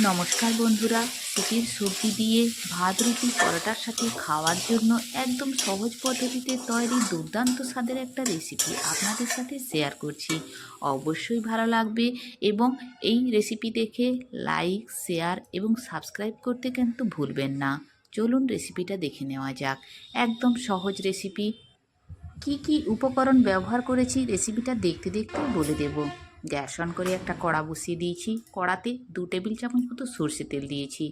নমস্কার বন্ধুরা শীতের সবজি দিয়ে ভাত রুটি পরোটার সাথে খাওয়ার জন্য একদম সহজ পদ্ধতিতে তৈরি দুর্দান্ত স্বাদের একটা রেসিপি আপনাদের সাথে শেয়ার করছি। অবশ্যই ভালো লাগবে এবং এই রেসিপি দেখে লাইক শেয়ার এবং সাবস্ক্রাইব করতে কিন্তু ভুলবেন না। চলুন রেসিপিটা দেখে নেওয়া যাক। একদম সহজ রেসিপি কি কি উপকরণ ব্যবহার করেছি রেসিপিটা দেখতে দেখতে বলে দেব। গ্যাস অন করে একটা কড়া বসিয়ে দিয়েছি। কড়াতে দু টেবিল চামচ মতো সর্ষে তেল দিয়েছি।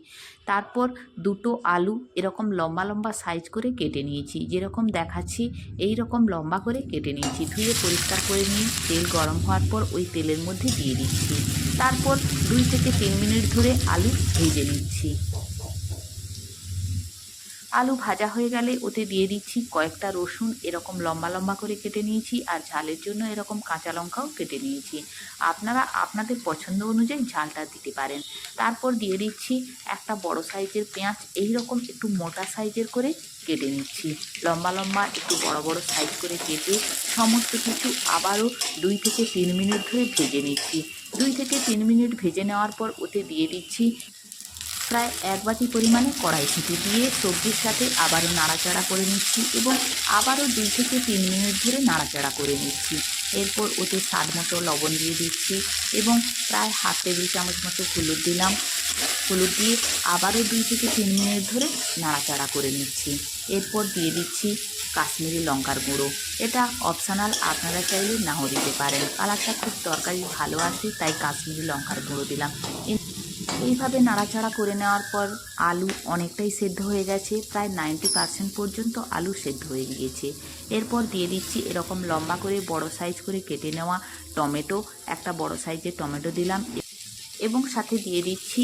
তারপর দুটো আলু এরকম লম্বা লম্বা সাইজ করে কেটে নিয়েছি। যেরকম দেখাচ্ছি এই রকম লম্বা করে কেটে নিয়েছি। ধুয়ে পরিষ্কার করে নিয়ে তেল গরম হওয়ার পর ওই তেলের মধ্যে দিয়ে দিচ্ছি। তারপর দুই থেকে তিন মিনিট ধরে আলু ভেজে নিচ্ছি। আলু ভাজা হয়ে গেলে ওতে দিয়ে দিচ্ছি কয়েকটা রসুন, এরকম লম্বা লম্বা করে কেটে নিয়েছি আর ঝালের জন্য এরকম কাঁচা লঙ্কাও কেটে নিয়েছি। আপনারা আপনাদের পছন্দ অনুযায়ী ঝালটা দিতে পারেন। তারপর দিয়ে দিচ্ছি একটা বড় সাইজের পেঁয়াজ এই রকম একটু মোটা সাইজের করে কেটে নিচ্ছি। লম্বা লম্বা একটু বড় বড় সাইজ করে কেটে সমস্ত কিছু আবারও দুই থেকে তিন মিনিট ধরে ভেজে নিচ্ছি। দুই থেকে তিন মিনিট ভেজে নেওয়ার পর ওতে দিয়ে দিচ্ছি প্রায় এক বাটি পরিমাণে কড়াইশুঁটি দিয়ে সবজির সাথে আবারও নাড়াচাড়া করে নিচ্ছি এবং আবারও দুই থেকে তিন মিনিট ধরে নাড়াচাড়া করে নিচ্ছি। এরপর ওতে স্বাদ মতো লবণ দিয়ে দিচ্ছি এবং প্রায় হাফ টেবিল চামচ মতো হলুদ দিলাম। হলুদ দিয়ে আবারও দুই থেকে তিন মিনিট ধরে নাড়াচাড়া করে নিচ্ছি। এরপর দিয়ে দিচ্ছি কাশ্মীরি লঙ্কার গুঁড়ো। এটা অপশনাল, আপনারা চাইলে নাও দিতে পারেন। কালারটা খুব তরকারি ভালো আসে তাই কাশ্মীরি লঙ্কার গুঁড়ো দিলাম। এইভাবে নাড়াচাড়া করে নেওয়ার পর আলু অনেকটাই সেদ্ধ হয়ে গেছে, প্রায় নাইনটি পার্সেন্ট পর্যন্ত আলু সেদ্ধ হয়ে গিয়েছে। এরপর দিয়ে দিচ্ছি এরকম লম্বা করে বড় সাইজ করে কেটে নেওয়া টমেটো, একটা বড় সাইজের টমেটো দিলাম। এবং সাথে দিয়ে দিচ্ছি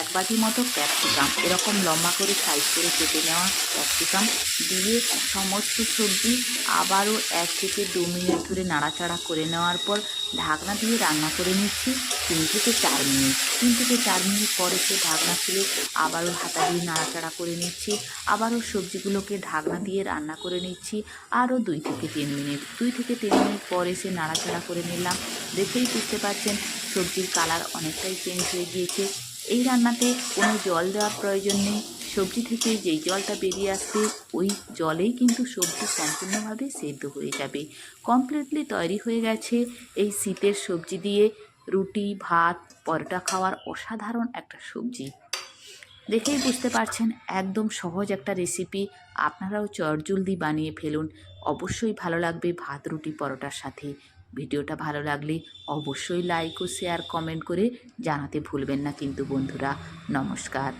এক বাটি মতো ক্যাপসিকাম। এরকম লম্বা করে সাইজ করে কেটে নেওয়া ক্যাপসিকাম দিয়ে সমস্ত সবজি আবারও এক থেকে দু মিনিট ধরে নাড়াচাড়া করে নেওয়ার পর ঢাকনা দিয়ে রান্না করে নিচ্ছি তিন থেকে চার মিনিট। তিন থেকে চার মিনিট পরে সে ঢাকনা খুলে আবারও হাতা দিয়ে নাড়াচাড়া করে নিচ্ছি। আবারও সবজিগুলোকে ঢাকনা দিয়ে রান্না করে নিচ্ছি আরও দুই থেকে তিন মিনিট। দুই থেকে তিন মিনিট পরে সে নাড়াচাড়া করে নিলাম। দেখেই বুঝতে পারছেন সবজির কালার অনেকটাই চেঞ্জ হয়ে গিয়েছে। এই রান্নাতে কোনো জল দেওয়ার প্রয়োজন নেই। সবজি থেকে যেই জলটা বেরিয়ে আসবে, ওই জলেই কিন্তু সবজি সম্পূর্ণভাবে সেদ্ধ হয়ে যাবে। কমপ্লিটলি তৈরি হয়ে গেছে এই শীতের সবজি দিয়ে। রুটি, ভাত, পরোটা খাওয়ার অসাধারণ একটা সবজি। দেখেই বুঝতে পারছেন, একদম সহজ একটা রেসিপি আপনারাও চটজলদি বানিয়ে ফেলুন। অবশ্যই ভালো লাগবে ভাত, রুটি, পরোটার সাথে। ভিডিওটা ভালো লাগলে অবশ্যই লাইক ও শেয়ার কমেন্ট করে জানাতে ভুলবেন না কিন্তু বন্ধুরা। নমস্কার।